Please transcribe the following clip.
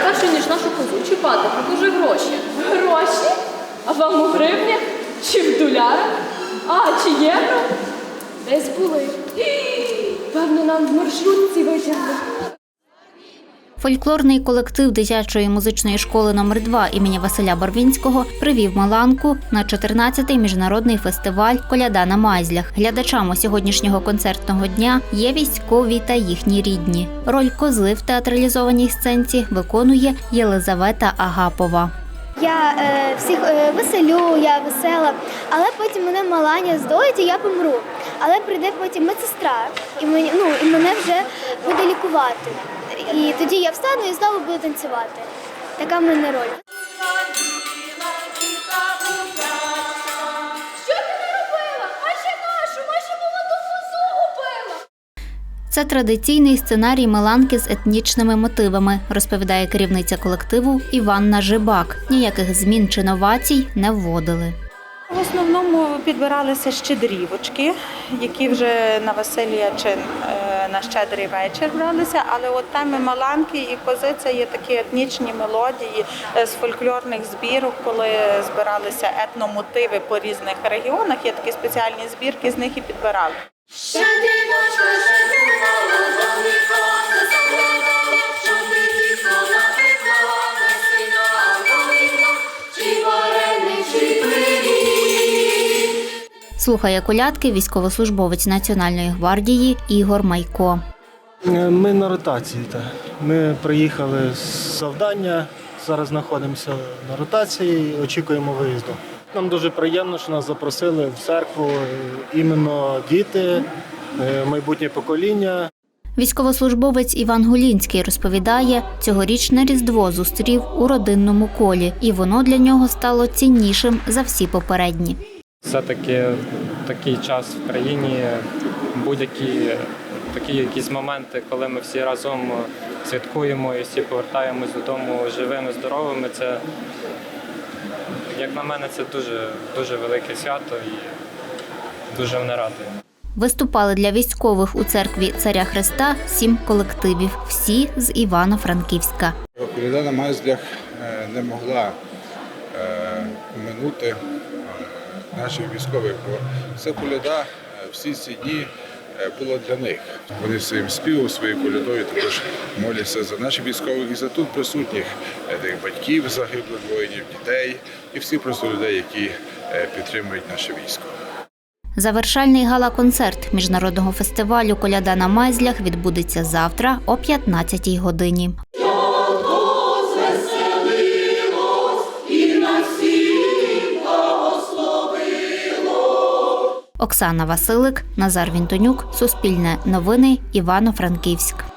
Краще, ніж нашу козу чіпати, покажи гроші. Гроші? А вам у гривнях? Чи в долярах? А, чи євро? Десь були. Певно, нам в маршрутці витягли. Фольклорний колектив дитячої музичної школи номер 2 імені Василя Барвінського привів Маланку на 14-й міжнародний фестиваль Коляда на Майзлях. Глядачам у сьогоднішнього концертного дня є військові та їхні рідні. Роль козли в театралізованій сценці виконує Єлизавета Агапова. Я е, всіх е, веселю, я весела, але потім мене малання здоїть і я помру. Але прийде потім медсестра, і мені ну і мене вже буде лікувати. І тоді я встану і знову буду танцювати. Така в мене роль. Що ти не робила? Майже нашу, майже молоду козу убила. Це традиційний сценарій Миланки з етнічними мотивами, розповідає керівниця колективу Іванна Жибак. Ніяких змін чи новацій не вводили. Основному підбиралися щедрівочки, які вже на весілля чи е, на щедрий вечір бралися. Але от теми маланки і кози це є такі етнічні мелодії е, з фольклорних збірок, коли збиралися етномотиви по різних регіонах. Є такі спеціальні збірки, з них і підбирали. Слухає колядки військовослужбовець Національної гвардії Ігор Майко. Е, Ми на ротації. Так. Ми приїхали з завдання. Зараз знаходимося на ротації очікуємо виїзду. Нам дуже приємно, що нас запросили в церкву е, іменно діти, е, майбутнє покоління. Військовослужбовець Іван Гулінський розповідає, цьогорічне різдво зустрів у родинному колі, і воно для нього стало ціннішим за всі попередні. Все-таки такий час в країні, будь-які такі якісь моменти, коли ми всі разом святкуємо і всі повертаємось додому живими, здоровими. Це як на мене, це дуже дуже велике свято і дуже мене радує. Виступали для військових у церкві Царя Христа сім колективів, всі з Івано-Франківська. Коляда на Майзлях е, не могла е, минути е, наших військових, бо це коляда е, всі ці дні була для них. Вони своїм співом, своєю колядою також моляться за наших військових і за тут присутніх тих батьків загиблих воїнів, дітей і всіх просто людей, які підтримують наше військо. Завершальний гала-концерт міжнародного фестивалю Коляда на Майзлях відбудеться завтра о 15-й годині. Оксана Василик, Назар Вінтонюк, Суспільне новини, Івано-Франківськ.